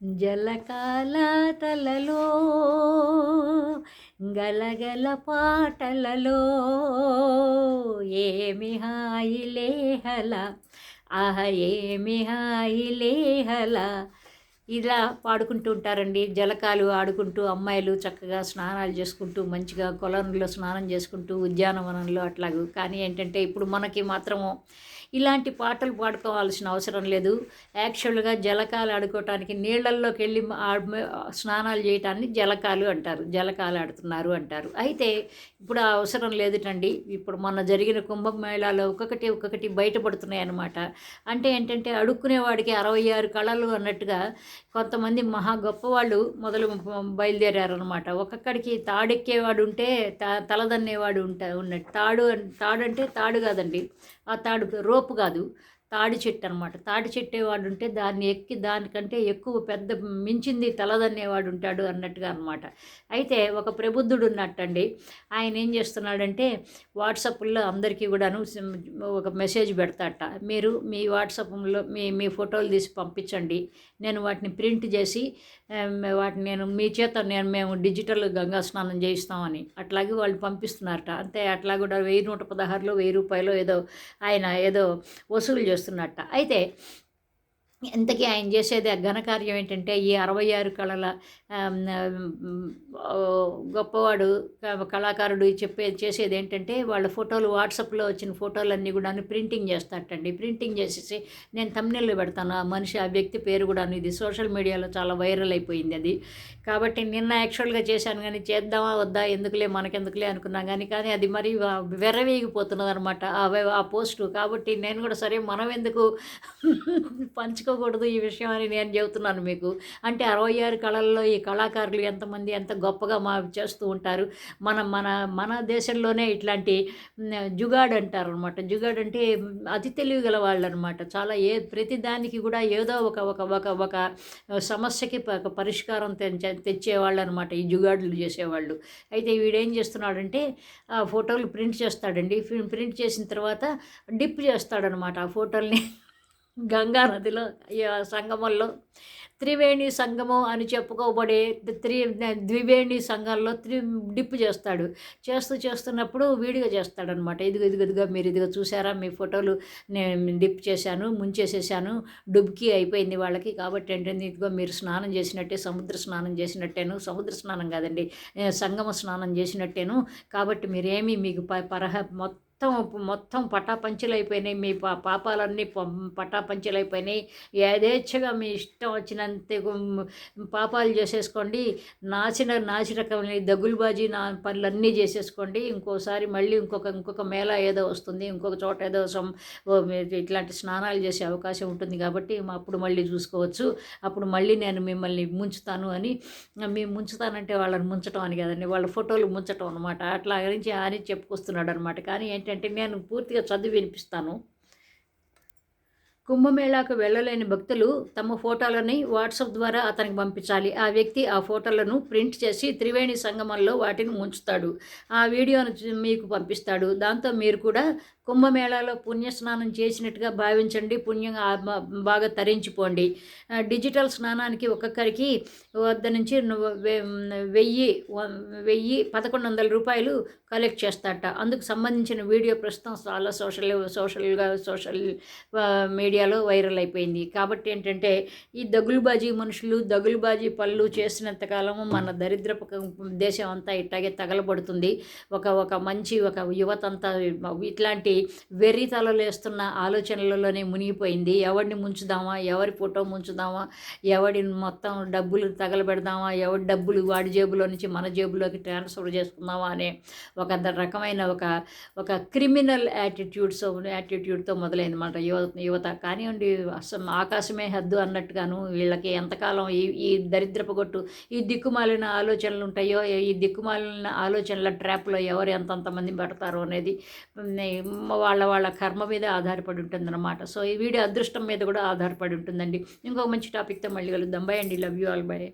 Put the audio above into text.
జలకాల తలలో గలగల పాటలలో ఏమి హాయిలేహల ఆహ ఏమి హాయిలేహల ఇలా పాడుకుంటూ ఉంటారండి. జలకాలు ఆడుకుంటూ అమ్మాయిలు చక్కగా స్నానాలు చేసుకుంటూ మంచిగా కొలంలో స్నానం చేసుకుంటూ ఉద్యానవనంలో అట్లాగూ. కానీ ఏంటంటే ఇప్పుడు మనకి మాత్రము ఇలాంటి పాటలు పాడుకోవాల్సిన అవసరం లేదు. యాక్చువల్గా జలకాలు ఆడుకోవటానికి నీళ్ళల్లోకి వెళ్ళి స్నానాలు చేయటాన్ని జలకాలు అంటారు. జలకాలు ఆడుతున్నారు అంటారు. అయితే ఇప్పుడు ఆ అవసరం లేదుటండి. ఇప్పుడు మొన్న జరిగిన కుంభమేళాలో ఒక్కొక్కటి ఒక్కొక్కటి బయటపడుతున్నాయి అన్నమాట అంటే ఏంటంటే అడుక్కునేవాడికి అరవై ఆరు కళలు అన్నట్టుగా కొంతమంది మహా గొప్పవాళ్ళు మొదలు బయలుదేరారనమాట ఒక్కొక్కడికి తాడెక్కేవాడు ఉంటే తలదన్నేవాడు ఉంటా ఉన్నట్టు. తాడు తాడు అంటే తాడు కాదండి. ఆ తాడు యూరోప్ కాదు. తాడి చెట్టు అనమాట తాడి చెట్టేవాడు ఉంటే దాన్ని ఎక్కి దానికంటే ఎక్కువ పెద్ద మించింది తలదన్నేవాడు ఉంటాడు అన్నట్టుగా అనమాట అయితే ఒక ప్రబుద్ధుడు ఉన్నట్టండి. ఆయన ఏం చేస్తున్నాడంటే వాట్సాప్లో అందరికీ కూడాను ఒక మెసేజ్ పెడతాట. మీరు మీ వాట్సాప్లో మీ మీ ఫోటోలు తీసి పంపించండి. నేను వాటిని ప్రింట్ చేసి వాటిని నేను మీ చేత నేను మేము డిజిటల్ గంగా స్నానం చేయిస్తామని అట్లాగే వాళ్ళు పంపిస్తున్నారట. అంతే అట్లా కూడా వెయ్యి నూట పదహారులో వెయ్యి రూపాయలు ఏదో ఆయన ఏదో వసూలు చేస్తున్నట్ట. అయితే ఇంతకీ ఆయన చేసేది ఘనకార్యం ఏంటంటే ఈ అరవై ఆరు కళల గొప్పవాడు కళాకారుడు చెప్పే చేసేది ఏంటంటే వాళ్ళ ఫోటోలు వాట్సాప్లో వచ్చిన ఫోటోలన్నీ కూడా ప్రింటింగ్ చేస్తాటండి ప్రింటింగ్ చేసేసి నేను తమ్నెల్లో పెడతాను ఆ మనిషి ఆ వ్యక్తి పేరు కూడా ఇది సోషల్ మీడియాలో చాలా వైరల్ అయిపోయింది అది. కాబట్టి నిన్న యాక్చువల్గా చేశాను కానీ చేద్దామా వద్దా ఎందుకులే మనకెందుకులే అనుకున్నా కానీ కానీ అది మరి వెర్రవేగిపోతున్నది అనమాట ఆ పోస్టు. కాబట్టి నేను కూడా సరే మనం ఎందుకు పంచు పట్టించుకోకూడదు ఈ విషయం అని నేను చెబుతున్నాను మీకు. అంటే అరవై ఆరు కళల్లో ఈ కళాకారులు ఎంతమంది ఎంత గొప్పగా మా చేస్తూ ఉంటారు. మన మన మన దేశంలోనే ఇట్లాంటి జుగాడ్ అంటారు అనమాట జుగాడ్ అంటే అతి తెలివి గల వాళ్ళు అనమాట చాలా ఏ ప్రతి దానికి కూడా ఏదో ఒక ఒక ఒక ఒక సమస్యకి ఒక పరిష్కారం తెచ్చే తెచ్చేవాళ్ళు అనమాట ఈ జుగాడులు చేసేవాళ్ళు. అయితే వీడేం చేస్తున్నాడంటే ఆ ఫోటోలు ప్రింట్ చేస్తాడండి. ప్రింట్ చేసిన తర్వాత డిప్ చేస్తాడనమాట ఆ ఫోటోల్ని. గంగా నదిలో సంగమంలో. త్రివేణి సంగమం అని చెప్పుకోబడే త్రి ద్వివేణి సంఘంలో త్రి డిప్ చేస్తాడు. చేస్తూ చేస్తున్నప్పుడు వీడిగా చేస్తాడనమాట. ఇదిగో ఇదిగో ఇదిగో మీరు ఇదిగో చూసారా మీ ఫోటోలు నేను డిప్ చేశాను ముంచేసేసాను డుబ్కి అయిపోయింది వాళ్ళకి కాబట్టి ఏంటంటే ఇదిగో మీరు స్నానం చేసినట్టే సముద్ర స్నానం చేసినట్టేను. సముద్ర స్నానం కాదండి సంగమ స్నానం చేసినట్టేను. కాబట్టి మీరేమీ మీకు పరహ మొత్తం మొత్తం మొత్తం పటాపంచలైపోయినాయి. మీ పా పాపాలన్నీ పటాపంచలైపోయినాయి. యథేచ్ఛగా మీ ఇష్టం వచ్చినంత పాపాలు చేసేసుకోండి. నాచిన నాచిరకమైన దగ్గులుబాజీ నా పనులన్నీ చేసేసుకోండి. ఇంకోసారి మళ్ళీ ఇంకొక ఇంకొక మేళ ఏదో వస్తుంది. ఇంకొక చోట ఏదో సం ఇట్లాంటి స్నానాలు చేసే అవకాశం ఉంటుంది కాబట్టి అప్పుడు మళ్ళీ చూసుకోవచ్చు. అప్పుడు మళ్ళీ నేను మిమ్మల్ని ముంచుతాను అని. మేము ముంచుతానంటే వాళ్ళని ముంచడం అని కదండి. వాళ్ళ ఫోటోలు ముంచటం అనమాట అట్లా గురించి అని చెప్పుకొస్తున్నాడు అనమాట కానీ ఏంటంటే నేను పూర్తిగా చదివి వినిపిస్తాను. కుంభమేళాకు వెళ్ళలేని భక్తులు తమ ఫోటోలని వాట్సాప్ ద్వారా అతనికి పంపించాలి. ఆ వ్యక్తి ఆ ఫోటోలను ప్రింట్ చేసి త్రివేణి సంగమంలో వాటిని ఉంచుతాడు ఆ వీడియోను మీకు పంపిస్తాడు. దాంతో మీరు కూడా కుంభమేళాలో పుణ్యస్నానం చేసినట్టుగా భావించండి. పుణ్యం బాగా తరించిపోండి. డిజిటల్ స్నానానికి ఒక్కొక్కరికి వద్ద నుంచి వెయ్యి వెయ్యి పదకొండు వందల రూపాయలు కలెక్ట్ చేస్తాట అందుకు సంబంధించిన వీడియో ప్రస్తుతం చాలా సోషల్ సోషల్గా సోషల్ మీడియాలో వైరల్ అయిపోయింది. కాబట్టి ఏంటంటే ఈ దగులుబాజీ మనుషులు దగులుబాజీ పళ్ళు చేసినంతకాలము మన దరిద్రపు దేశం అంతా ఇట్లాగే తగలబడుతుంది. ఒక ఒక మంచి ఒక యువత అంతా ఇట్లాంటి వెర్రితలలేస్తున్న ఆలోచనలలోనే మునిగిపోయింది. ఎవరిని ముంచుదామా? ఎవరి ఫోటో ముంచుదామా? ఎవడి మొత్తం డబ్బులు తగలబెడదామా? ఎవరి డబ్బులు వాడి జేబులో నుంచి మన జేబులోకి ట్రాన్స్ఫర్ చేసుకుందామా అనే ఒక రకమైన ఒక ఒక క్రిమినల్ యాటిట్యూడ్స్ యాటిట్యూడ్తో మొదలైందన్నమాట యువత యువత. కానివ్వండి అసలు ఆకాశమే హద్దు అన్నట్టుగాను వీళ్ళకి ఎంతకాలం ఈ ఈ దరిద్రపు కొట్టు ఈ దిక్కుమాలిన ఆలోచనలు ఉంటాయో ఈ దిక్కుమాలిన ఆలోచనల ట్రాప్లో ఎవరు ఎంతంతమంది పడతారో అనేది వాళ్ళ వాళ్ళ కర్మ మీద ఆధారపడి ఉంటుందన్నమాట. సో ఈ వీడియో అదృష్టం మీద కూడా ఆధారపడి ఉంటుందండి. ఇంకో మంచి టాపిక్తో మళ్ళీ కలుద్దాం. బై అండి. Love you all by